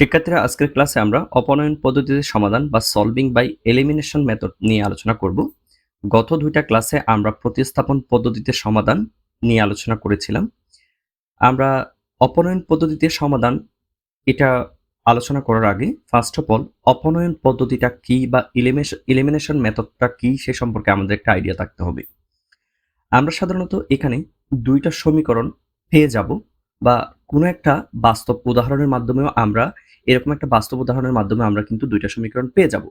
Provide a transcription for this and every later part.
শিক্ষার্থীরা আজকের ক্লাসে আমরা অপনয়ন পদ্ধতিতে সমাধান বা সলভিং বাই এলিমিনেশন মেথড নিয়ে আলোচনা করব। গত দুইটা ক্লাসে আমরা প্রতিস্থাপন পদ্ধতিতে সমাধান নিয়ে আলোচনা করেছিলাম। আমরা অপনয়ন পদ্ধতিতে সমাধান এটা আলোচনা করার আগে ফার্স্ট অফ অল অপনয়ন পদ্ধতিটা কি বা এলিমিনেশন মেথডটা কি সে সম্পর্কে আমাদের একটা আইডিয়া থাকতে হবে। আমরা সাধারণত এখানে দুইটা সমীকরণ পেয়ে যাব বা কোনো একটা বাস্তব উদাহরণের মাধ্যমেও আমরা এরকম একটা বাস্তব উদাহরণের মাধ্যমে আমরা কিন্তু দুইটা সমীকরণ পেয়ে যাব।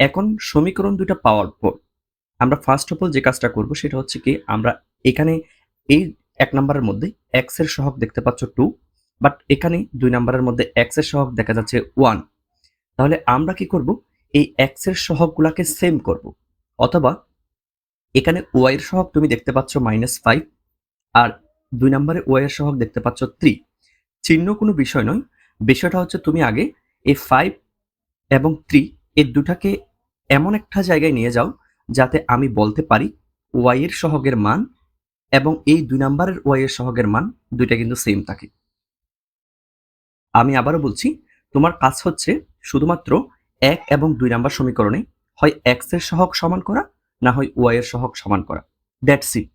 এখন সমীকরণ দুইটা পাওয়ার পর আমরা ফার্স্ট অফ অল যে কাজটা করব সেটা হচ্ছে কি, আমরা এখানে এই এক নাম্বারের মধ্যে এক্সের সহগ দেখতে পাচ্ছ টু বাট এখানে দুই নাম্বারের মধ্যে এক্সের সহগ দেখা যাচ্ছে ওয়ান তাহলে আমরা কি করব? এই এক্সের সহগগুলাকে সেম করব। অথবা এখানে ওয়াই এর সহগ তুমি দেখতে পাচ্ছ মাইনাস ফাইভ আর দুই নম্বরে ওয়াই এর সহগ দেখতে পাচ্ছ থ্রি চিহ্ন কোনো বিষয় নয় বিষয়টা হচ্ছে তুমি আগে এই ফাইভ এবং থ্রি এই দুটাকে এমন একটা জায়গায় নিয়ে যাও যাতে আমি বলতে পারি ওয়াই এর সহগের মান এবং এই দুই নম্বরের ওয়াই এর সহগের মান দুইটা কিন্তু সেম থাকে। আমি আবারও বলছি, তোমার কাজ হচ্ছে শুধুমাত্র এক এবং দুই নাম্বার সমীকরণে হয় এক্সের সহগ সমান করা না হয় ওয়াই এর সহগ সমান করা। দ্যাটস ইট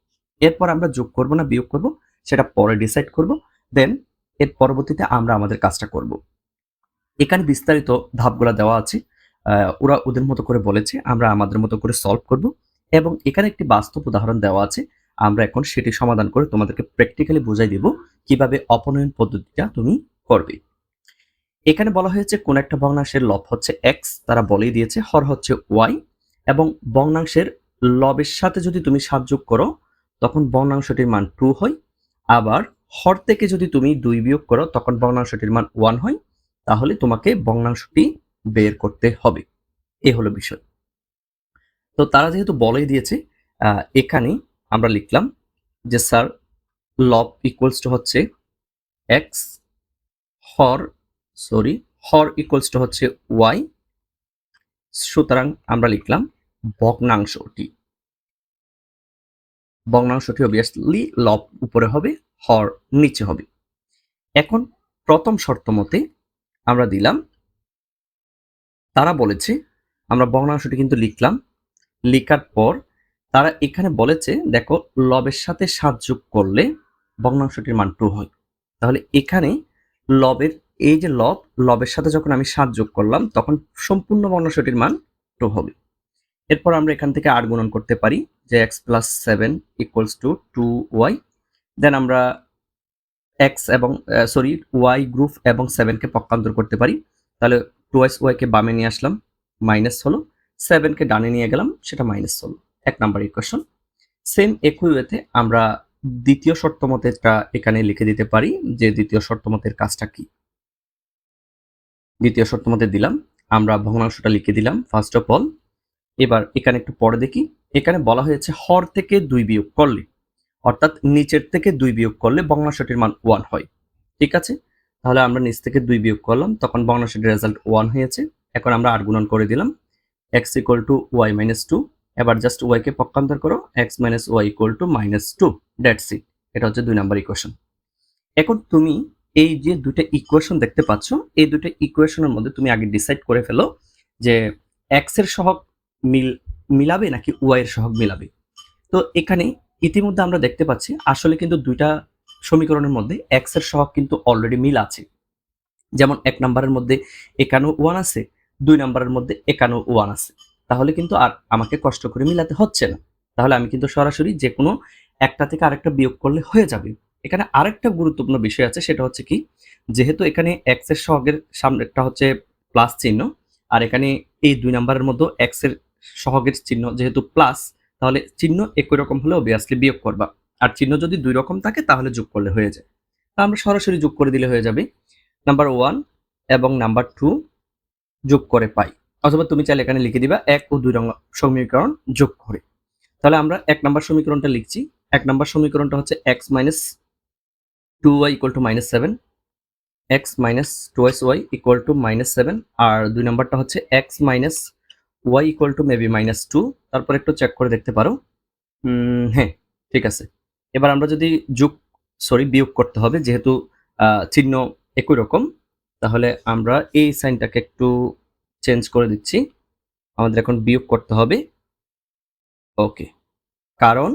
এরপর আমরা যোগ করব না, বিয়োগ করব, সেটা পরে ডিসাইড করব। দেন এর পরবর্তীতে আমরা আমাদের কাজটা করব। এখানে বিস্তারিত ধাপগুলো দেওয়া আছে। ওরা ওদের মতো করে বলেছে, আমরা আমাদের মতো করে সলভ করব এবং এখানে একটি বাস্তব উদাহরণ দেওয়া আছে। আমরা এখন সেটি সমাধান করে তোমাদেরকে প্র্যাকটিক্যালি বুঝাই দেব কীভাবে অপনয়ন পদ্ধতিটা তুমি করবে। এখানে বলা হয়েছে, কোন একটা ভগ্নাংশের লব হচ্ছে এক্স তারা বলেই দিয়েছে, হর হচ্ছে ওয়াই এবং ভগ্নাংশের লবের সাথে যদি তুমি সাত যোগ করো, তখন ভগ্নাংশটির মান টু হয়। আবার হর থেকে যদি তুমি দুই বিয়োগ করো, তখন ভগ্নাংশটির মান ওয়ান হয়, তাহলে তোমাকে ভগ্নাংশটি বের করতে হবে। এ হলো বিষয়। তো তারা যেহেতু বলেই দিয়েছে এখানে আমরা লিখলাম যে, স্যার লব ইকুয়ালস টু হচ্ছে এক্স হর সরি হর ইকুয়ালস টু হচ্ছে ওয়াই সুতরাং আমরা লিখলাম ভগ্নাংশটি ভগ্নাংশটি অবভিয়াসলি লব উপরে হবে হর নিচে হবে। এখন প্রথম শর্ত মতে আমরা দিলাম, তারা বলেছে, আমরা ভগ্নাংশটি কিন্তু লিখলাম, লেখার পর তারা এখানে বলেছে, দেখো, লবের সাথে সাত যোগ করলে ভগ্নাংশটির মান টু হয়। তাহলে এখানে লবের, এই যে লব, লবের সাথে যখন আমি সাত যোগ করলাম, তখন সম্পূর্ণ ভগ্নাংশটির মান টু হবে। এরপর আমরা এখান থেকে আর গুণন করতে পারি যে x plus seven equals to two y then আমরা এক্স এবং সরি ওয়াই গ্রুপ এবং সেভেনকে পক্ষান্তর করতে পারি। তাহলে টু এক্স ওয়াইকে বামে নিয়ে আসলাম মাইনাস হলো। সেভেনকে ডানে নিয়ে গেলাম, সেটা মাইনাস হলো। এক নাম্বার ইকুয়েশন সেম একই ওয়েতে আমরা দ্বিতীয় শর্ত মতেটা এখানে লিখে দিতে পারি যে দ্বিতীয় শর্ত মতের কাজটা কি। দ্বিতীয় শর্ত মতে দিলাম, আমরা ভগ্নাংশটা লিখে দিলাম ফার্স্ট অফ অল এবার এখানে একটু পরে দেখি। এখানে বলা হয়েছে হর থেকে দুই বিয়োগ করলে। অর্থাৎ নিচের থেকে দুই বিয়োগ করলে ভগ্নাংশটির মান ওয়ান হয়। ঠিক আছে? তাহলে আমরা নিচ থেকে দুই বিয়োগ করলাম, তখন ভগ্নাংশটির রেজাল্ট ওয়ান হয়েছে। এখন আমরা আট গুণন করে দিলাম। X equal to y minus two এবার জাস্ট ওয়াইকে পক্ষান্তর করো x minus y equal to minus two that's it এটা হচ্ছে দুই নাম্বার ইকুয়েশন এখন তুমি এই যে দুটো ইকুয়েশন দেখতে পাচ্ছ, এই দুটো ইকুয়েশনের মধ্যে তুমি আগে ডিসাইড করে ফেলো যে এক্সের সহগ মিল, মিলাবে নাকি ওয়াই এর সহগ মিলাবে। তো এখানে ইতিমধ্যে আমরা দেখতে পাচ্ছি আসলে কিন্তু দুইটা সমীকরণের মধ্যে এক্সের সহগ কিন্তু অলরেডি মিল আছে। যেমন এক নাম্বারের মধ্যে একানো ওয়ান আছে, দুই নাম্বারের মধ্যে একানো ওয়ান আছে। তাহলে কিন্তু আর আমাকে কষ্ট করে মিলাতে হচ্ছে না। তাহলে আমি কিন্তু সরাসরি যে কোনো একটা থেকে আরেকটা বিয়োগ করলে হয়ে যাবে। এখানে আরেকটা গুরুত্বপূর্ণ বিষয় আছে, সেটা হচ্ছে কি? যেহেতু এখানে এক্সের সহগের সামনেটা হচ্ছে প্লাস চিহ্ন, আর এখানে এই দুই নাম্বারের মধ্যে এক্সের সহগের চিহ্ন যেহেতু প্লাস তাহলে চিহ্ন একই রকম হলে অবভিয়াসলি বিয়োগ করবা। আর চিহ্ন যদি দুই রকম থাকে, তাহলে যোগ করলে হয়ে যায়। তা আমরা সরাসরি যোগ করে দিলে হয়ে যাবে। নাম্বার ওয়ান এবং নাম্বার টু যোগ করে পাই। অথবা তুমি চাইলে এখানে লিখে দিবা, এক ও দুই রঙ সমীকরণ যোগ করে। তাহলে আমরা এক নাম্বার সমীকরণটা লিখছি। এক নাম্বার সমীকরণটা হচ্ছে x minus two y equal to minus seven x minus two S y equal to minus seven আর দুই নাম্বারটা হচ্ছে x minus y equal to maybe minus two তারপর একটু চেক করে দেখতে পারো। হ্যাঁ ঠিক আছে। এবার আমরা যদি যোগ সরি বিয়োগ করতে হবে, যেহেতু চিহ্ন একই রকম, তাহলে আমরা এই সাইনটাকে একটু চেঞ্জ করে দিচ্ছি। আমাদের এখন বিয়োগ করতে হবে। ওকে কারণ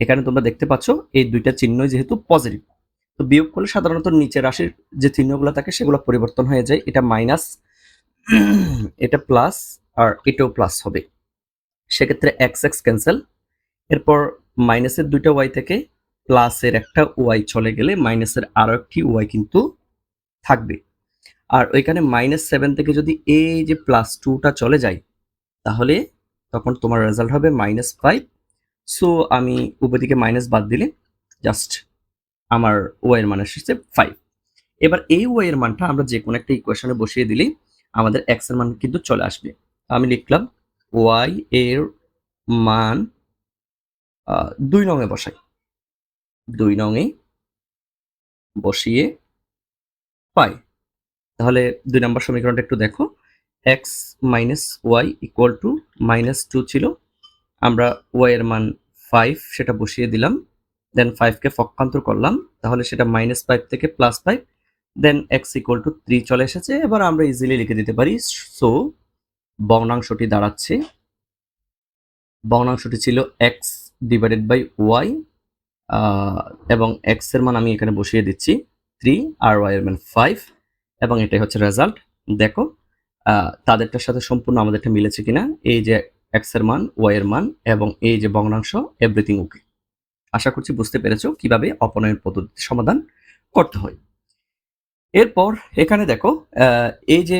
এখানে তোমরা দেখতে পাচ্ছ, এই দুইটা চিহ্নই যেহেতু পজিটিভ তো বিয়োগ করলে সাধারণত নিচের রাশির যে চিহ্নগুলো থাকে, সেগুলো পরিবর্তন হয়ে যায়। এটা মাইনাস এটা প্লাস আর এটাও প্লাস হবে। সেক্ষেত্রে এক্স এক্স ক্যান্সেল এরপর মাইনাসের দুইটা ওয়াই থেকে প্লাসের একটা ওয়াই চলে গেলে মাইনাসের আরও একটি ওয়াই কিন্তু থাকবে। আর ওইখানে মাইনাস সেভেন থেকে যদি এই যে প্লাস টুটা চলে যায়, তাহলে তখন তোমার রেজাল্ট হবে মাইনাস ফাইভ সো আমি উপর দিকে মাইনাস বাদ দিলে জাস্ট আমার ওয়াইয়ের মান এসেছে ফাইভ এবার এই ওয়াইয়ের মানটা আমরা যে কোনো একটা ইকুয়েশনে বসিয়ে দিলেই আমাদের এক্সের মান কিন্তু চলে আসবে। আমি লিখলাম ওয়াই এর মান দুই নঙে বসাই। দুই নঙে বসিয়ে পাই। তাহলে দুই নম্বর সমীকরণটা একটু দেখো। X minus y equal to minus two ছিল। আমরা ওয়াই এর মান ফাইভ সেটা বসিয়ে দিলাম। দেন ফাইভকে পক্ষান্তর করলাম। তাহলে সেটা মাইনাস ফাইভ থেকে plus five then x equal to three চলে এসেছে। এবার আমরা ইজিলি লিখে দিতে পারি। সো বর্ণাংশটি দাঁড়াচ্ছে। বর্ণাংশটি ছিল এক্স ডিভাইডেড বাই ওয়াই এবং এক্সের মান আমি এখানে বসিয়ে দিচ্ছি থ্রি আর ওয়াই এর মান ফাইভ এবং এটাই হচ্ছে রেজাল্ট দেখো তাদেরটার সাথে সম্পূর্ণ আমাদেরটা মিলেছে কিনা? এই যে এক্সের মান ওয়াই এর মান, এবং এই যে ভগ্নাংশ এভরিথিং ওকে আশা করছি বুঝতে পেরেছ কীভাবে অপনয়ন পদ্ধতি সমাধান করতে হয়। এরপর এখানে দেখো এই যে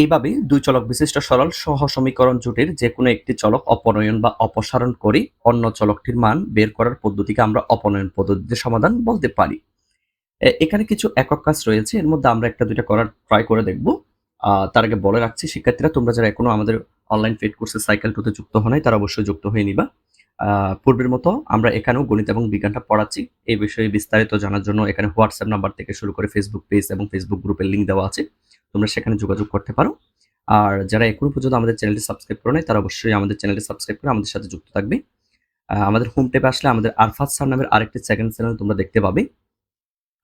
এইভাবে দুই চলক বিশিষ্ট সরল সহ সমীকরণ জোটের যে কোনো একটি চলক অপনয়ন বা অপসারণ করে অন্য চলকটির মান বের করার পদ্ধতিকে আমরা অপনয়ন পদ্ধতিতে সমাধান বলতে পারি। এখানে কিছু একক কাজ রয়েছে, এর মধ্যে আমরা একটা দুইটা করার ট্রাই করে দেখব। তার আগে বলে রাখছি, শিক্ষার্থীরা, তোমরা যারা এখনও আমাদের অনলাইন ফেড কোর্সে সাইকেল টুতে যুক্ত হো নাই, তারা অবশ্যই যুক্ত হয়ে নিবা। পূর্বের মতো আমরা এখানেও গণিত এবং বিজ্ঞানটা পড়াচ্ছি। এই বিষয়ে বিস্তারিত জানার জন্য এখানে হোয়াটসঅ্যাপ নাম্বার থেকে শুরু করে ফেসবুক পেজ এবং ফেসবুক গ্রুপের লিঙ্ক দেওয়া আছে। তোমরা সেখানে যোগাযোগ করতে পারো। আর যারা এখনও পর্যন্ত আমাদের চ্যানেলটি সাবস্ক্রাইব করো নাই, তারা অবশ্যই আমাদের চ্যানেলটি সাবস্ক্রাইব করে আমাদের সাথে যুক্ত থাকবে। আমাদের হোম টেপে আসলে আমাদের আরফাত স্যার নামের আরেকটি সেকেন্ড চ্যানেল তোমরা দেখতে পাবে।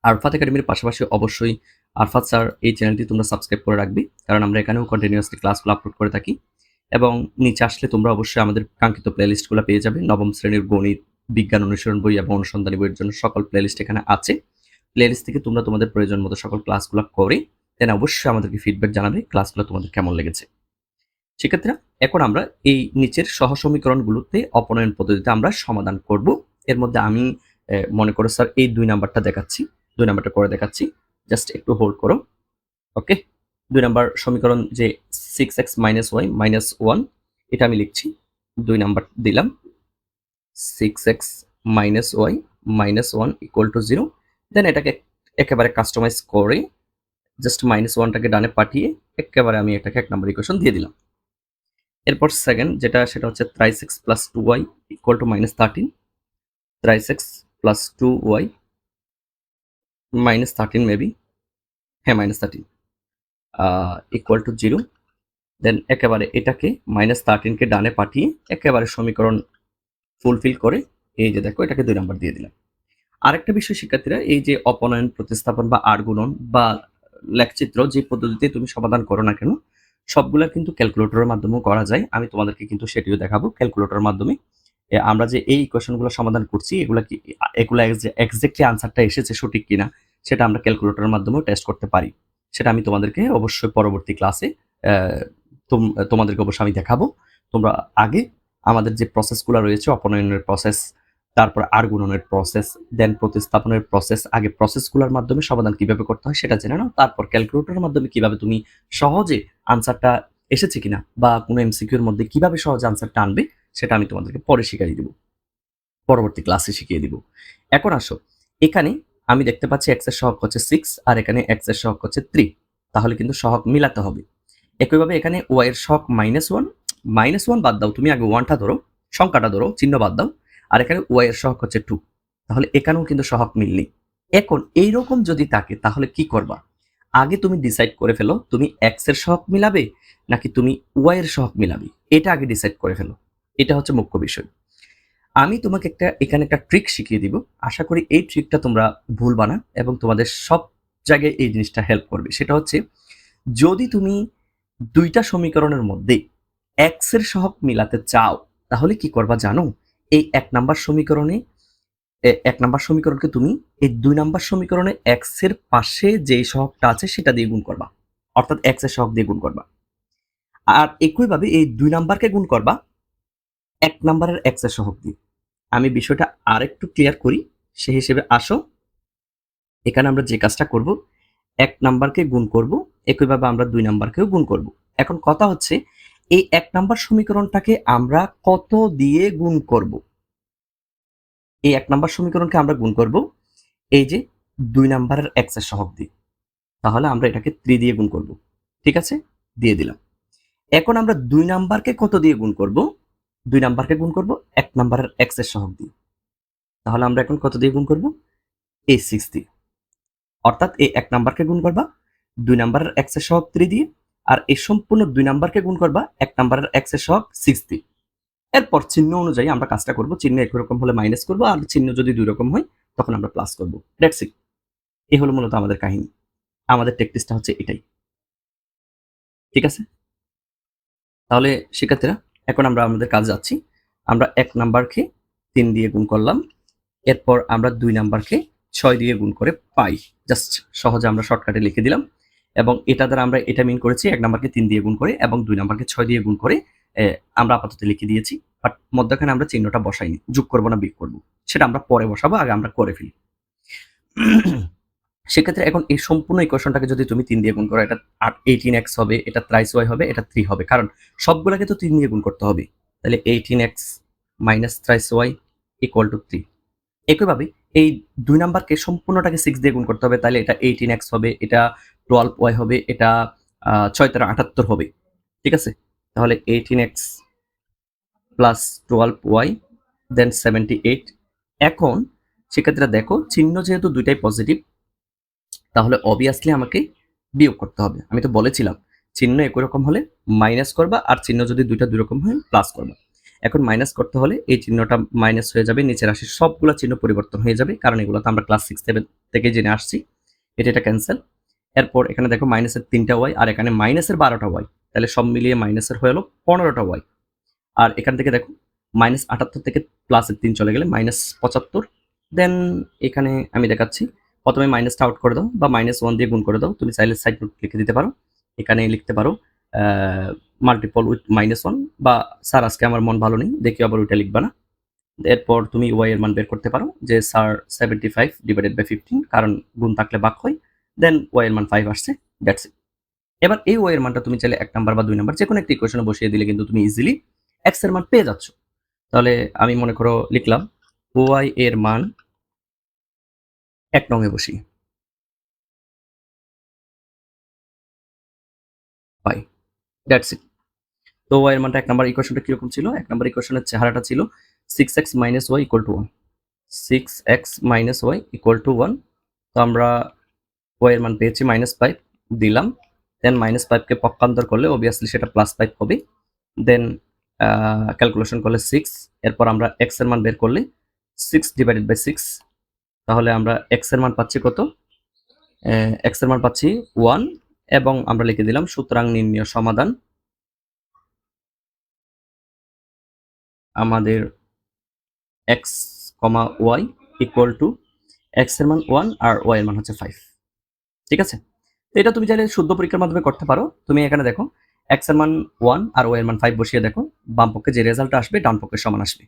আরফাত একাডেমির পাশাপাশি অবশ্যই আরফাত স্যার এই চ্যানেলটি তোমরা সাবস্ক্রাইব করে রাখবে, কারণ আমরা এখানেও কন্টিনিউয়াসলি ক্লাসগুলো আপলোড করে থাকি। এবং নিচে আসলে তোমরা অবশ্যই আমাদের কাঙ্ক্ষিত প্লেলিস্টগুলো পেয়ে যাবে। নবম শ্রেণির গণিত, বিজ্ঞান অনুসরণ বই এবং অনুসন্ধানী বইয়ের জন্য সকল প্লেলিস্ট এখানে আছে। প্লেলিস্ট থেকে তোমরা তোমাদের প্রয়োজন মতো সকল ক্লাসগুলো করে দেন অবশ্যই আমাদেরকে ফিডব্যাক জানাবে ক্লাসগুলো তোমাদের কেমন লেগেছে। সেক্ষেত্রে এখন আমরা এই নিচের সহ সমীকরণগুলোতে অপনয়ন পদ্ধতিতে আমরা সমাধান করব। এর মধ্যে আমি মনে করো স্যার এই দুই নাম্বারটা দেখাচ্ছি, দুই নাম্বারটা করে দেখাচ্ছি। জাস্ট একটু হোল্ড করো। ওকে দুই নাম্বার সমীকরণ যে six x minus y minus one এটা আমি লিখছি। দুই নাম্বার দিলাম। Six x minus y minus one equal to zero then এটাকে একেবারে কাস্টমাইজ করে জাস্ট মাইনাস ওয়ানটাকে ডানে পাঠিয়ে একেবারে আমি এটাকে এক নাম্বার ইকুয়েশন দিয়ে দিলাম। এরপর সেকেন্ড যেটা, সেটা হচ্ছে thrice six plus two y equal to minus thirteen thrice six plus two y minus thirteen maybe হ্যাঁ minus thirteen equal to zero then একেবারে এটাকে মাইনাস থার্টিনকে ডানে পাঠিয়ে একেবারে সমীকরণ ফুলফিল করে এই যে দেখো, এটাকে দুই নাম্বার দিয়ে দিলাম। আরেকটা বিষয় শিক্ষার্থীরা, এই যে অপনয়ন, প্রতিস্থাপন বা আর্গুণন বা লেখচিত্র যে পদ্ধতিতে তুমি সমাধান করো না কেন, সবগুলা কিন্তু ক্যালকুলেটরের মাধ্যমেও করা যায়। আমি তোমাদেরকে কিন্তু সেটিও দেখাবো ক্যালকুলেটরের মাধ্যমে। আমরা যে এই কোয়েশনগুলো সমাধান করছি, এগুলা কি, এগুলা এক্সাক্টলি আনসারটা এসেছে সঠিক কিনা, সেটা আমরা ক্যালকুলেটরের মাধ্যমেও টেস্ট করতে পারি। সেটা আমি তোমাদেরকে অবশ্যই পরবর্তী ক্লাসে তোমাদেরকে অবশ্যই আমি দেখাবো। তোমরা আগে আমাদের যে প্রসেসগুলো রয়েছে, অপনয়নের প্রসেস তারপর আর্গুণনের প্রসেস দেন প্রতিস্থাপনের প্রসেস আগে প্রসেসগুলোর মাধ্যমে সমাধান কীভাবে করতে হয় সেটা জেনে নাও, তারপর ক্যালকুলেটরের মাধ্যমে কীভাবে তুমি সহজে আনসারটা এসেছে কিনা বা কোনো এমসিকিউর মধ্যে কীভাবে সহজে আনসারটা আনবে, সেটা আমি তোমাদেরকে পরে শিখিয়ে দিব। পরবর্তী ক্লাসে শিখিয়ে দিব। এখন আসো, এখানে আমি দেখতে পাচ্ছি এক্সের সহগ হচ্ছে সিক্স আর এখানে এক্সের সহগ হচ্ছে থ্রি তাহলে কিন্তু সহগ মিলাতে হবে। একইভাবে এখানে ওয়াই এর সহগ মাইনাস ওয়ান মাইনাস ওয়ান বাদ দাও, তুমি আগে ওয়ানটা ধরো, সংখ্যাটা ধরো, চিহ্ন বাদ দাও আর এখানে ওয়াই এর সহগ হচ্ছে টু তাহলে এখানেও কিন্তু সহগ মিলনি। এখন এইরকম যদি থাকে, তাহলে কি করবা? আগে তুমি ডিসাইড করে ফেলো, তুমি এক্সের সহগ মিলাবে নাকি তুমি ওয়াই এর সহগ মিলাবে? এটা আগে ডিসাইড করে ফেলো। এটা হচ্ছে মুখ্য বিষয়। আমি তোমাকে একটা, এখানে একটা ট্রিক শিখিয়ে দিব। আশা করি এই ট্রিকটা তোমরা ভুলবা না এবং তোমাদের সব জায়গায় এই জিনিসটা হেল্প করবে। সেটা হচ্ছে, যদি তুমি দুইটা সমীকরণের মধ্যে এক্সের সহগ মিলাতে চাও, তাহলে কি করবা জানো? এই এক নাম্বার সমীকরণে এক নাম্বার সমীকরণকে তুমি এই দুই নাম্বার সমীকরণে এক্সের পাশে যে সহগটা আছে সেটা দিয়ে গুণ করবা। অর্থাৎ এক্সের দিয়ে গুণ করবা। আর একইভাবে এই দুই নাম্বারকে গুণ করবা এক নাম্বারের এক্সের দিয়ে। আমি বিষয়টা আরেকটু ক্লিয়ার করি, সে হিসেবে আসো। এখানে আমরা যে কাজটা করব, এক নাম্বারকে গুণ করব, একইভাবে আমরা দুই নাম্বারকেও গুণ করব। এখন কথা হচ্ছে এই এক নাম্বার সমীকরণটাকে আমরা কত দিয়ে গুণ করব? এই এক নাম্বার সমীকরণকে আমরা গুণ করব এই যে দুই নাম্বারের এক্সের সহগ দিয়ে। তাহলে আমরা এটাকে ত্রি দিয়ে গুণ করব। ঠিক আছে? দিয়ে দিলাম। এখন আমরা দুই নাম্বারকে কত দিয়ে গুণ করব? দুই নাম্বারকে গুণ করব এক নাম্বারের এক্সের সহগ দিয়ে। তাহলে আমরা এখন কত দিয়ে গুণ করব? এই সিক্স দিয়ে। অর্থাৎ এই এক নাম্বারকে গুণ করবা, দুই নাম্বারের এক্সের সহগ ত্রি দিয়ে আর এই সম্পূর্ণ দুই নাম্বারকে গুণ করবা, এক নাম্বারের এক্সের সহগ সিক্স দিয়ে এরপর চিহ্ন অনুযায়ী আমরা কাজটা করব, চিহ্ন একই রকম হলে মাইনাস করব, আর চিহ্ন যদি দুই রকম হয়, তখন আমরা প্লাস করব। এই হলো মূলত আমাদের কাহিনী। আমাদের টেকটিসটা হচ্ছে এটাই। ঠিক আছে? তাহলে শিক্ষার্থীরা, এখন আমরা আমাদের কাজ যাচ্ছি। আমরা এক নাম্বারকে তিন দিয়ে গুণ করলাম। এরপর আমরা দুই নাম্বারকে ছয় দিয়ে গুণ করে পাই। জাস্ট সহজে আমরা শর্টকাটে লিখে দিলাম। এবং এটা দ্বারা আমরা এটা মিন করেছি এক নাম্বারকে তিন দিয়ে গুণ করে এবং দুই নাম্বারকে ছয় দিয়ে গুণ করে আমরা আপাতত লিখে দিয়েছি। বাট মধ্যখানে আমরা চিহ্নটা বসাইনি, যোগ করব না বিয়োগ করব। সেটা আমরা পরে বসাবো, আগে আমরা করে ফেলি। সেক্ষেত্রে এখন এই সম্পূর্ণ ইকুয়েশনটাকে যদি তুমি তিন দিয়ে গুণ করো, এটা এইটিন এক্স হবে, এটা ত্রাইস ওয়াই হবে, এটা থ্রি হবে। কারণ সবগুলোকে তো তিন দিয়ে গুণ করতে হবে। তাহলে eighteen x minus thrice y equal to three একইভাবে এই দুই নাম্বারকে সম্পূর্ণটাকে সিক্স দিয়ে গুণ করতে হবে, তাহলে এটা এইটিন এক্স হবে, এটা টুয়েলভ ওয়াই হবে, এটা ছয় তেরো আটাত্তর হবে, ঠিক আছে? তাহলে eighteen x plus twelve y then seventy eight এখন, সেক্ষেত্রে দেখো, চিহ্ন যেহেতু দুইটাই পজিটিভ তাহলে অবভিয়াসলি আমাকে বিয়োগ করতে হবে। আমি তো বলেছিলাম, চিহ্ন একই রকম হলে মাইনাস করবা, আর চিহ্ন যদি দুইটা দুই রকম হয় প্লাস করবা। এখন মাইনাস করতে হলে এই চিহ্নটা মাইনাস হয়ে যাবে, নিচের রাশির সবগুলো চিহ্ন পরিবর্তন হয়ে যাবে, কারণ এগুলো তো আমরা ক্লাস সিক্স সেভেন থেকে জেনে আসছি, এটা এটা ক্যান্সেল এরপর এখানে দেখো মাইনাসের তিনটা ওয়াই আর এখানে মাইনাসের বারোটা ওয়াই তাহলে সব মিলিয়ে মাইনাসের হয়ে হলো পনেরোটা ওয়াই আর এখান থেকে দেখো, মাইনাস আটাত্তর থেকে প্লাসের তিন চলে গেলে মাইনাস পঁচাত্তর। দেন এখানে আমি দেখাচ্ছি, প্রথমে মাইনাসটা আউট করে দাও বা মাইনাস ওয়ান দিয়ে গুণ করে দাও। তুমি চাইলে সাইড নোট লিখে দিতে পারো। এখানে লিখতে পারো মাল্টিপল উইথ মাইনাস ওয়ান বা স্যার আজকে আমার মন ভালো নেই, দেখি আবার ওইটা লিখবা না। এরপর তুমি ওয়াই এর মান বের করতে পারো, যে sir seventy five divided by fifteen কারণ গুণ থাকলে বাক হয় দেন ওয়াই মান ফাইভ আসছে দ্যাটস ইট এবার এই ওয়াই মানটা তুমি চাইলে এক নাম্বার বা দুই নাম্বার যে কোনো একটা ইকুয়েশনে বসিয়ে দিলে কিন্তু তুমি ইজিলি এক্সের মান পেয়ে যাচ্ছ। তাহলে আমি মনে করো লিখলাম ওয়াই এর মান এক নঙে বসি। পাই দ্যাটস ইট তো ওয়াই এর মানটা এক নাম্বার ইকুয়েশনটা কীরকম ছিল? এক নাম্বার ইকুয়েশনের চেহারাটা ছিল six x minus y equal to one six x minus y equal to one তো আমরা ওয়াই এর মান পেয়েছি মাইনাস ফাইভ দিলাম। দেন মাইনাস ফাইভকে পক্ষান্তর করলে অবভিয়াসলি সেটা প্লাস ফাইভ হবে। দেন ক্যালকুলেশন করলে সিক্স এরপর আমরা এক্সের মান বের করলে সিক্স ডিভাইডেড বাই সিক্স তাহলে আমরা এক্সের মান পাচ্ছি কত? এক্সের মান পাচ্ছি ওয়ান এবং আমরা লিখে দিলাম সুতরাং নির্ণয় সমাধান। আমাদের x comma y equal to এক্সের মান ওয়ান আর ওয়াই এর মান হচ্ছে ফাইভ ঠিক আছে? তো এটা তুমি চাইলে শুদ্ধ পরীক্ষার মাধ্যমে করতে পারো। তুমি এখানে দেখো এক্সের মান ওয়ান আর ওয়াই এর মান ফাইভ বসিয়ে দেখো, বাম পক্ষে যে রেজাল্ট আসবে, ডান পক্ষে সমান আসবে।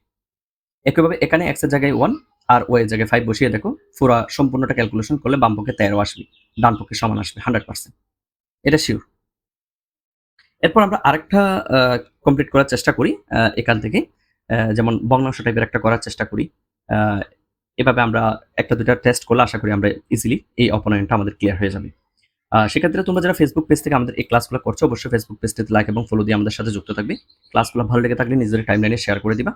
একইভাবে এখানে এক্সের জায়গায় ওয়ান আর ওয়াই এর জায়গায় ফাইভ বসিয়ে দেখো, পুরো সম্পূর্ণটা ক্যালকুলেশন করলে বাম পক্ষে তেরো আসবে, ডান পক্ষে সমান আসবে হান্ড্রেড পার্সেন্ট এটা শিওর এরপর আমরা আরেকটা কমপ্লিট করার চেষ্টা করি এখান থেকে যেমন ভগ্নাংশ টাইপের একটা করার চেষ্টা করি এভাবে আমরা একটা দুটা টেস্ট করলে আশা করি আমরা ইজিলি এই অপোনেন্টটা আমাদের ক্লিয়ার হয়ে যাবে। সেক্ষেত্রে তোমরা যারা ফেসবুক পেজ থেকে আমাদের এই ক্লাসগুলো করছ, অবশ্যই ফেসবুক পেজটিতে লাইক এবং ফলো দিয়ে আমাদের সাথে যুক্ত থাকবে। ক্লাসগুলো ভালো লেগে থাকলে নিজের টাইমলাইনে শেয়ার করে দিবা।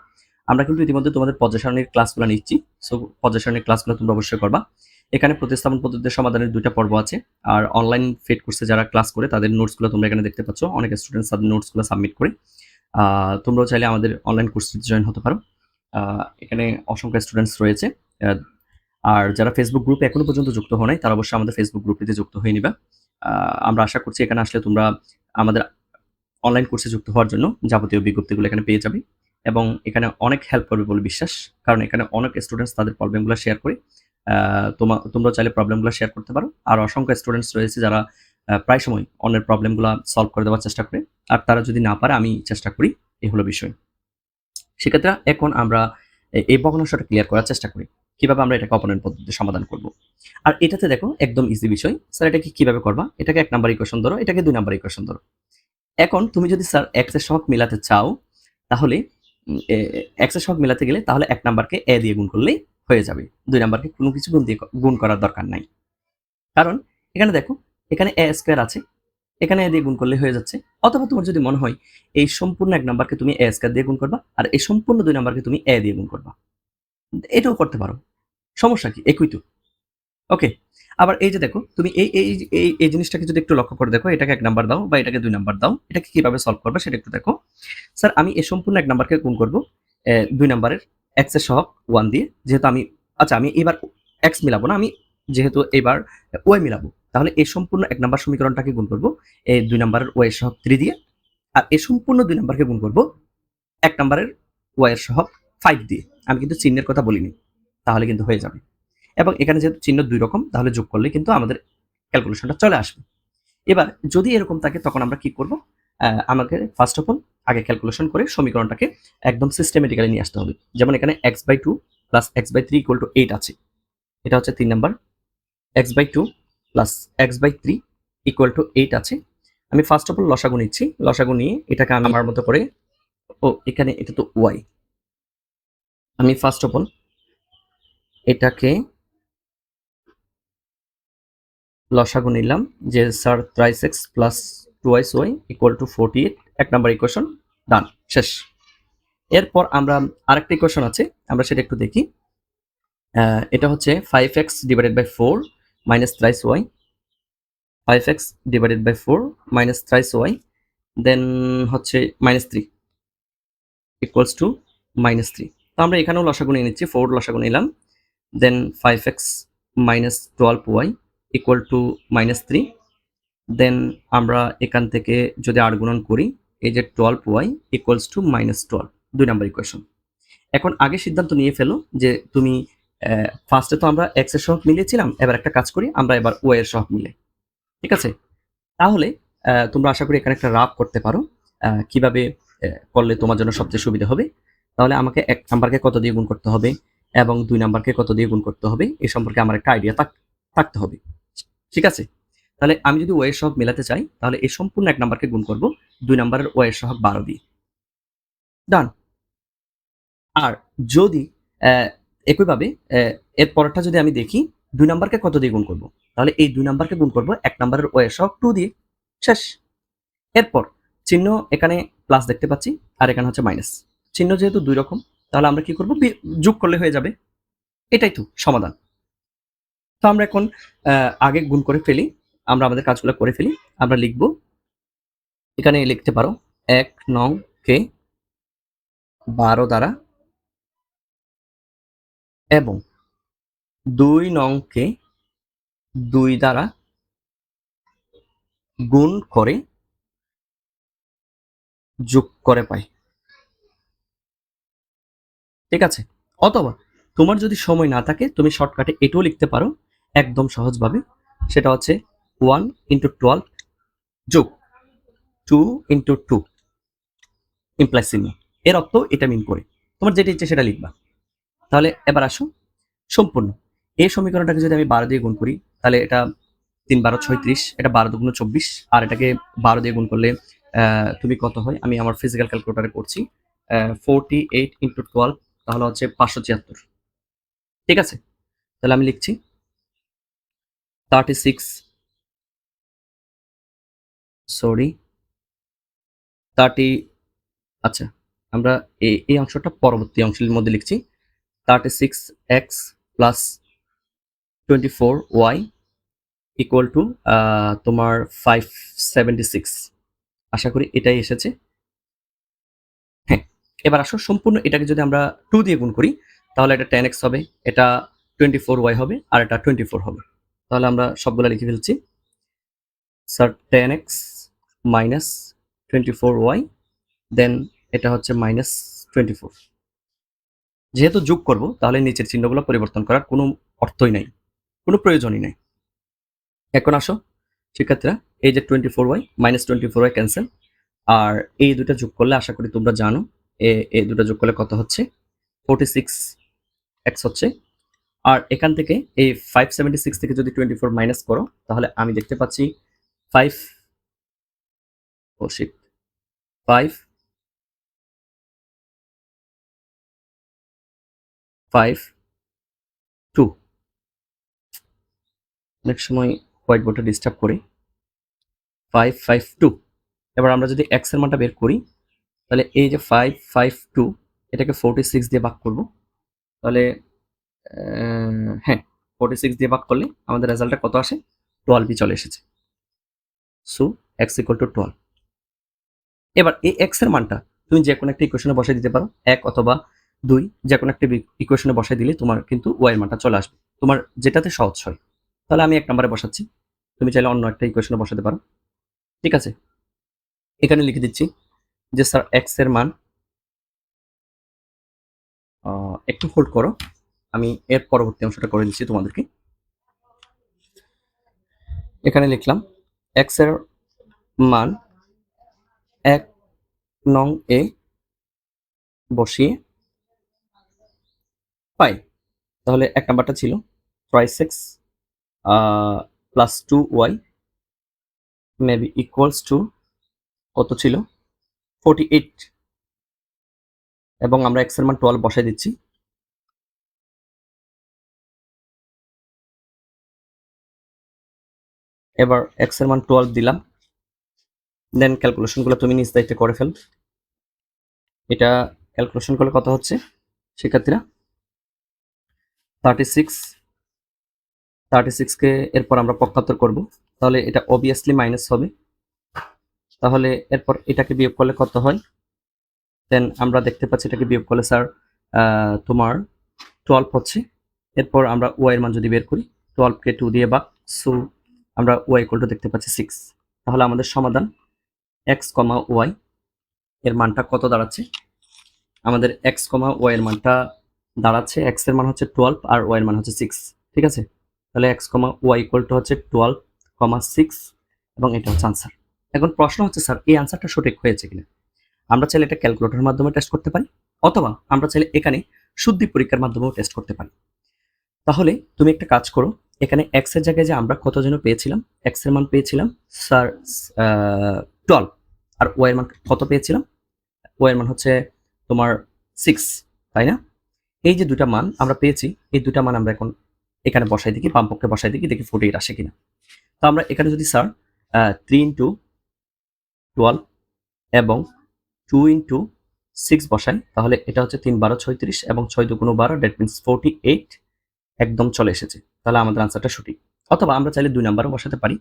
আমরা কিন্তু ইতিমধ্যে তোমাদের পর্যাসারণীর ক্লাসগুলো নিচ্ছি। সো পর্যাসারণীর ক্লাসগুলো তোমরা অবশ্যই করবা। এখানে প্রতিস্থাপন পদ্ধতির সমাধানের দুইটা পর্ব আছে। আর অনলাইন ফিট কোর্সে যারা ক্লাস করে, তাদের নোটসগুলো তোমরা এখানে দেখতে পাচ্ছ। অনেক স্টুডেন্টস তাদের নোটসগুলো সাবমিট করে। তোমরাও চাইলে আমাদের অনলাইন কোর্সটিতে জয়েন হতে পারো। এখানে অসংখ্য স্টুডেন্টস রয়েছে। আর যারা ফেসবুক গ্রুপে এখনও পর্যন্ত যুক্ত হও নাই তারা অবশ্যই আমাদের ফেসবুক গ্রুপটিতে যুক্ত হয়ে নিবা। আমরা আশা করছি এখানে আসলে তোমরা আমাদের অনলাইন কোর্সে যুক্ত হওয়ার জন্য যাবতীয় বিজ্ঞপ্তিগুলো এখানে পেয়ে যাবে এবং এখানে অনেক হেল্প করবে বলে বিশ্বাস কারণ এখানে অনেক স্টুডেন্টস তাদের প্রবলেমগুলো শেয়ার করে। আহ, তোমা তোমরা চাইলে প্রবলেমগুলো শেয়ার করতে পারো। আর অসংখ্য স্টুডেন্টস রয়েছে যারা প্রায় সময় অন্যের প্রবলেমগুলো সলভ করে দেওয়ার চেষ্টা করে। আর তারা যদি না পারে আমি চেষ্টা করি এই হলো বিষয়। সেক্ষেত্রে এখন আমরা এ- এই ভগ্নাংশটা ক্লিয়ার করার চেষ্টা করি। কীভাবে আমরা এটাকে অপনয়ন পদ্ধতিতে সমাধান করব। আর এটাতে দেখো, একদম ইজি বিষয়। স্যার এটাকে কীভাবে করবা? এটাকে এক নাম্বার ইকুয়েশন ধরো, এটাকে দুই নাম্বার ইকুয়েশন ধরো। এখন তুমি যদি, স্যার এক্সের সহগ মিলাতে চাও, তাহলে এক্সের সহগ মিলাতে গেলে তাহলে এক নাম্বারকে এ দিয়ে গুণ করলেই হয়ে যাবে। দুই নাম্বারকে কোনো কিছু গুণ দিয়ে গুণ করার দরকার নাই। কারণ, এখানে দেখো, এখানে এ স্কোয়ার আছে, এখানে এ দিয়ে গুণ করলে হয়ে যাচ্ছে। অথবা তোমার যদি মনে হয়, এই সম্পূর্ণ এক নাম্বারকে তুমি এ স্কোয়ার দিয়ে গুণ করবা, আর এই সম্পূর্ণ দুই নাম্বারকে তুমি এ দিয়ে গুণ করবা। এটাও করতে পারো। সমস্যা কি? একই তো। ওকে, আবার এই যে দেখো, তুমি এই এই এই এই জিনিসটাকে যদি একটু লক্ষ্য করে দেখো, এটাকে এক নাম্বার দাও বা এটাকে দুই নাম্বার দাও, এটাকে কীভাবে সলভ করবে সেটা একটু দেখো। স্যার, আমি এই সম্পূর্ণ এক নাম্বারকে গুণ করব দুই নাম্বারের এক্সের সহগ ওয়ান দিয়ে, যেহেতু আমি আচ্ছা আমি এবার এক্স মিলাবো না, আমি যেহেতু এবার ওয়াই মিলাবো, তাহলে এই সম্পূর্ণ এক নাম্বার সমীকরণটাকে গুণ করব এই দুই নাম্বারের ওয়াই সহগ থ্রি দিয়ে, আর এই সম্পূর্ণ দুই নাম্বারকে গুণ করব এক নাম্বারের ওয়াই এর সহগ ফাইভ দিয়ে আমি কিন্তু চিহ্নের কথা বলিনি, তাহলে কিন্তু হয়ে যাবে। এবং এখানে যেহেতু চিহ্ন দুই রকম, তাহলে যোগ করলে কিন্তু আমাদের ক্যালকুলেশনটা চলে আসবে। এবার যদি এরকম থাকে, তখন আমরা কি করব? আমাকে ফার্স্ট অফ অল আগে ক্যালকুলেশন করে সমীকরণটাকে একদম সিস্টেমেটিক্যালি নিয়ে আসতে হবে। যেমন এখানে x by two plus x by three equal to eight আছে। এটা হচ্ছে তিন number. X by two plus x by three equal to eight আছে। আমি ফার্স্ট অফ অল লসাগু নিচ্ছি। লসাগু নিয়ে এটাকে আমি আমার মতো করে, ও, এখানে এটা তো ওয়াই আমি ফার্স্ট অফ অল এটাকে লসাগু নিলাম যে sir thrice x plus twice y equal to forty eight এক নাম্বার ইকুয়েশন ডান শেষ। এরপর আমরা আরেকটা ইকুয়েশন আছে, আমরা সেটা একটু দেখি। এটা হচ্ছে five x divided by four minus thrice y five x divided by four minus thrice y then হচ্ছে minus three equals to minus three তো আমরা এখানেও লসাগু নিয়ে নিচ্ছি ফোর লসাগু নিলাম। Then five x minus twelve y equal to minus three then আমরা এখান থেকে যদি আর গুণন করি, এই যে twelve y equals to minus twelve দুই নাম্বার ইকুয়েশন এখন আগে সিদ্ধান্ত নিয়ে ফেলো যে তুমি ফার্স্টে তো আমরা এক্সের সহগ মিলিয়েছিলাম, এবার একটা কাজ করি, আমরা এবার ওয়াই এর সহগ মিলে। ঠিক আছে? তাহলে তোমরা আশা করি এখানে একটা রাফ করতে পারো কীভাবে করলে তোমার জন্য সবচেয়ে সুবিধা হবে। তাহলে আমাকে এক নাম্বারকে কত দিয়ে গুণ করতে হবে? এবং দুই নাম্বারকে কত দিয়ে গুণ করতে হবে? এই সম্পর্কে আমার একটা আইডিয়া থাকতে হবে। ঠিক আছে? তাহলে আমি যদি ওয়ের সহগ মেলাতে চাই, তাহলে এই সম্পূর্ণ এক নাম্বারকে গুণ করব, দুই নাম্বারের ওয়ের সহগ বারো দিয়ে। ডান আর যদি একইভাবে এর পরেরটা যদি আমি দেখি, দুই নাম্বারকে কত দিয়ে গুণ করব? তাহলে এই দুই নাম্বারকে গুণ করব এক নাম্বারের ওয়ের সহগ টু দিয়ে। শেষ। এরপর চিহ্ন এখানে প্লাস দেখতে পাচ্ছি, আর এখানে হচ্ছে মাইনাস চিহ্ন যেহেতু দুই রকম, তাহলে আমরা কি করব? যোগ করলে হয়ে যাবে। এটাই তো সমাধান। তো আমরা এখন আগে গুণ করে ফেলি। আমরা আমাদের কাজগুলো করে ফেলি। আমরা লিখব, এখানে লিখতে পারো, এক নং কে বারো দ্বারা এবং দুই নং কে দুই দ্বারা গুণ করে যোগ করে পাই। ঠিক আছে? অথবা তোমার যদি সময় না থাকে, তুমি শর্টকাটে এটাও লিখতে পারো একদম সহজভাবে। সেটা হচ্ছে ওয়ান ইন্টু টুয়েলভ যোগ টু ইন্টু টু ইমপ্লাই চিহ্ন। এর অর্থ এটা মিন করে। তোমার যেটা ইচ্ছে সেটা লিখবা। তাহলে এবার আসো সম্পূর্ণ। এই সমীকরণটাকে যদি আমি বারো দিয়ে গুণ করি, তাহলে এটা তিন বারো ছয়ত্রিশ, এটা বারো দুগুণ চব্বিশ, আর এটাকে বারো দিয়ে গুণ করলে তুমি কত হয়? আমি আমার ফিজিক্যাল ক্যালকুলেটারে করছি ফোরটি এইট ইন্টু টুয়েলভ তাহলে হচ্ছে পাঁচশো ছিয়াত্তর। ঠিক আছে? তাহলে আমি লিখছি। থার্টি সিক্স সরি থার্টি আচ্ছা আমরা এই এই অংশটা পরবর্তী অংশের মধ্যে লিখছি। Thirty six x plus twenty four y equal to তোমার ফাইভ সেভেন্টি সিক্স আশা করি এটাই এসেছে। এবার আসো সম্পূর্ণ এটাকে যদি আমরা টু দিয়ে গুণ করি, তাহলে এটা টেন এক্স হবে, এটা টোয়েন্টি ফোর ওয়াই হবে, আর এটা টোয়েন্টি ফোর হবে। তাহলে আমরা সবগুলো লিখে ফেলছি। Sir ten x minus twenty four y then এটা হচ্ছে মাইনাস টোয়েন্টি ফোর যেহেতু যোগ করব, তাহলে নিচের চিহ্নগুলো পরিবর্তন করার কোনো অর্থই নাই, কোনো প্রয়োজনই নাই। এখন আসো শিক্ষার্থীরা, এই যে twenty four y minus twenty four y cancel আর এই দুটা যোগ করলে আশা করি তোমরা জানো এ এই দুটো যোগ করলে কত হচ্ছে? ফোর্টি সিক্স এক্স হচ্ছে। আর এখান থেকে এই ফাইভ সেভেন্টি সিক্স থেকে যদি টোয়েন্টি ফোর মাইনাস করো, তাহলে আমি দেখতে পাচ্ছি five oh shit five five two অনেক সময় হোয়াইট বোর্ডে ডিস্টার্ব করি। ফাইভ ফাইভ টু এবার আমরা যদি এক্সের মানটা বের করি তাহলে এই যে ফাইভ ফাইভ টু এটাকে ফোরটি সিক্স দিয়ে ভাগ করব। তাহলে হ্যাঁ ফোরটি সিক্স দিয়ে ভাগ করলে আমাদের রেজাল্টটা কত আসে? টুয়েলভই চলে এসেছে। So x equal to twelve এবার এই এক্সের মানটা তুমি যে কোনো একটা ইকুয়েশনে বসাই দিতে পারো। এক অথবা দুই, যে কোনো একটা ইকুয়েশনে বসাই দিলে তোমার কিন্তু ওয়াই এর মানটা চলে আসবে। তোমার যেটাতে সহজ হয়। তাহলে আমি এক নম্বরে বসাচ্ছি। তুমি চাইলে অন্য একটা ইকুয়েশনে বসাতে পারো। ঠিক আছে? এখানে লিখে দিচ্ছি। যে স্যার এক্সের মান একটু হোল্ড করো। আমি এর পরবর্তী অংশটা করে দিচ্ছি তোমাদেরকে। এখানে লিখলাম, এক্সের মান এক নং এ বসিয়ে পাই। তাহলে এক নাম্বারটা ছিল thrice x plus two y maybe equals to কত ছিল? ফোর্টি এইট এবং আমরা এক্সের মান টুয়েলভ বসাই দিচ্ছি। এবার এক্সের মান টুয়েলভ দিলাম। দেন ক্যালকুলেশনগুলো তুমি নিজ দায়িত্বে করে ফেল। এটা ক্যালকুলেশন করলে কত হচ্ছে? শিক্ষার্থীরা? থার্টি সিক্স থার্টি সিক্সকে এরপর আমরা পক্ষান্তর করব। তাহলে এটা অবভিয়াসলি মাইনাস হবে। তাহলে এরপর এটাকে বিয়োগ করলে কত হয়? দেন আমরা দেখতে পাচ্ছি এটাকে বিয়োগ করলে স্যার তোমার টুয়েলভ হচ্ছে। এরপর আমরা ওয়াই এর মান যদি বের করি টুয়েলভকে টু দিয়ে বা সো আমরা ওয়াই ইকুয়াল টু দেখতে পাচ্ছি সিক্স তাহলে আমাদের সমাধান এক্স কমা ওয়াই এর মানটা কত দাঁড়াচ্ছে? আমাদের এক্স কমা ওয়াই এর মানটা দাঁড়াচ্ছে এক্সের মান হচ্ছে টুয়েলভ আর ওয়াই এর মান হচ্ছে সিক্স ঠিক আছে? তাহলে x comma y equal to হচ্ছে টুয়েলভ কমা সিক্স এবং এটা হচ্ছে আনসার এখন প্রশ্ন হচ্ছে, স্যার, এই আনসারটা সঠিক হয়েছে কিনা? আমরা চাইলে এটা ক্যালকুলেটরের মাধ্যমে টেস্ট করতে পারি, অথবা আমরা চাইলে এখানে শুদ্ধি পরীক্ষার মাধ্যমেও টেস্ট করতে পারি। তাহলে তুমি একটা কাজ করো, এখানে এক্সের জায়গায় যে আমরা কত যেন পেয়েছিলাম এক্সের মান পেয়েছিলাম, স্যার টুয়েলভ আর ওয়াই এর মান কত পেয়েছিলাম? ওয়াই এর মান হচ্ছে তোমার সিক্স তাই না? এই যে দুটা মান আমরা পেয়েছি, এই দুটা মান আমরা এখন এখানে বসাই দেখি বাম পক্ষে বসাই দেখি দেখি ফুটে আসে কিনা। তো আমরা এখানে যদি, স্যার থ্রি ইন্টু টুয়েলভ এবং টু ইন্টু সিক্স বসাই, তাহলে এটা হচ্ছে তিন বারো ছয়ত্রিশ এবং ছয় দুগুণ বারো ডেট মিনস ফোরটি এইট একদম চলে এসেছে। তাহলে আমাদের আনসারটা সঠিক। অথবা আমরা চাইলে দুই নাম্বারও বসাতে পারি।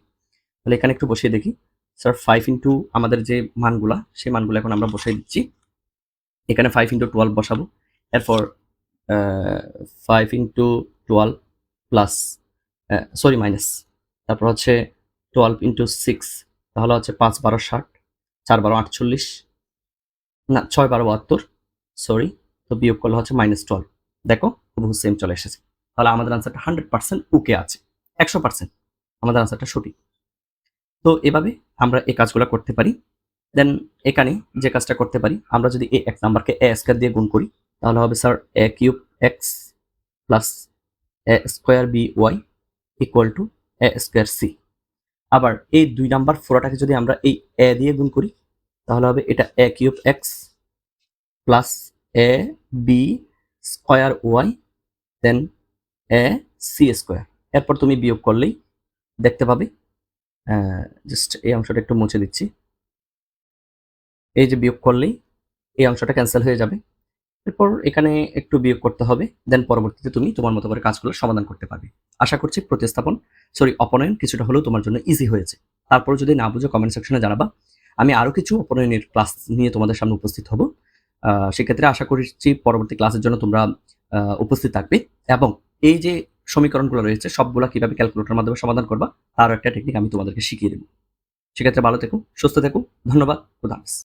তাহলে এখানে একটু বসিয়ে দেখি। স্যার ফাইভ ইন্টু আমাদের যে মানগুলা, সেই মানগুলো এখন আমরা বসাই দিচ্ছি। এখানে ফাইভ ইন্টু টুয়েলভ বসাবো। এরপর five into twelve plus sorry minus তারপর হচ্ছে টুয়েলভ ইন্টু সিক্স তাহলে হচ্ছে পাঁচ বারো ষাট। চার বারো আটচল্লিশ। না, ছয় বারো বাহাত্তর সরি তো বিয়োগ করলে হচ্ছে মাইনাস টুয়েলভ দেখো, হুবহু সেম চলে এসেছে। তাহলে আমাদের আনসারটা হান্ড্রেড পার্সেন্ট ওকে আছে, একশো পার্সেন্ট আমাদের আনসারটা সঠিক। তো এভাবে আমরা এই কাজগুলো করতে পারি। দেন এখানে যে কাজটা করতে পারি, আমরা যদি এই এক নাম্বারকে এ স্কোয়ার দিয়ে গুণ করি, তাহলে হবে sir a cube x plus a square b y equal to a square c আবার এই দুই নাম্বার ফোরাটাকে যদি আমরা এই এ দিয়ে গুণ করি, তাহলে হবে এটা a cube x plus a b square y, then a c square. এরপর তুমি বিয়োগ করলেই দেখতে পাবে জাস্ট এই অংশটা একটু মুছে দিচ্ছি। এই যে বিয়োগ করলেই এই অংশটা ক্যান্সেল হয়ে যাবে। এরপর এখানে একটু বিয়োগ করতে হবে দেন পরবর্তীতে তুমি তোমার মতো করে কাজগুলো সমাধান করতে পারবে। আশা করছি প্রতিস্থাপন সরি অপনয়ন কিছুটা হলেও তোমার জন্য ইজি হয়েছে। তারপর যদি না বুঝো কমেন্ট সেকশনে জানাবা। আমি আরও কিছু অপনয়নের ক্লাস নিয়ে তোমাদের সামনে উপস্থিত হব। সেক্ষেত্রে আশা করছি পরবর্তী ক্লাসের জন্য তোমরা উপস্থিত থাকবে। এবং এই যে সমীকরণগুলো রয়েছে, সবগুলো কীভাবে ক্যালকুলেটরের মাধ্যমে সমাধান করবা, তারও একটা টেকনিক আমি তোমাদেরকে শিখিয়ে দেবো। সেক্ষেত্রে ভালো থেকো, সুস্থ থেকো, ধন্যবাদ হাফেজ।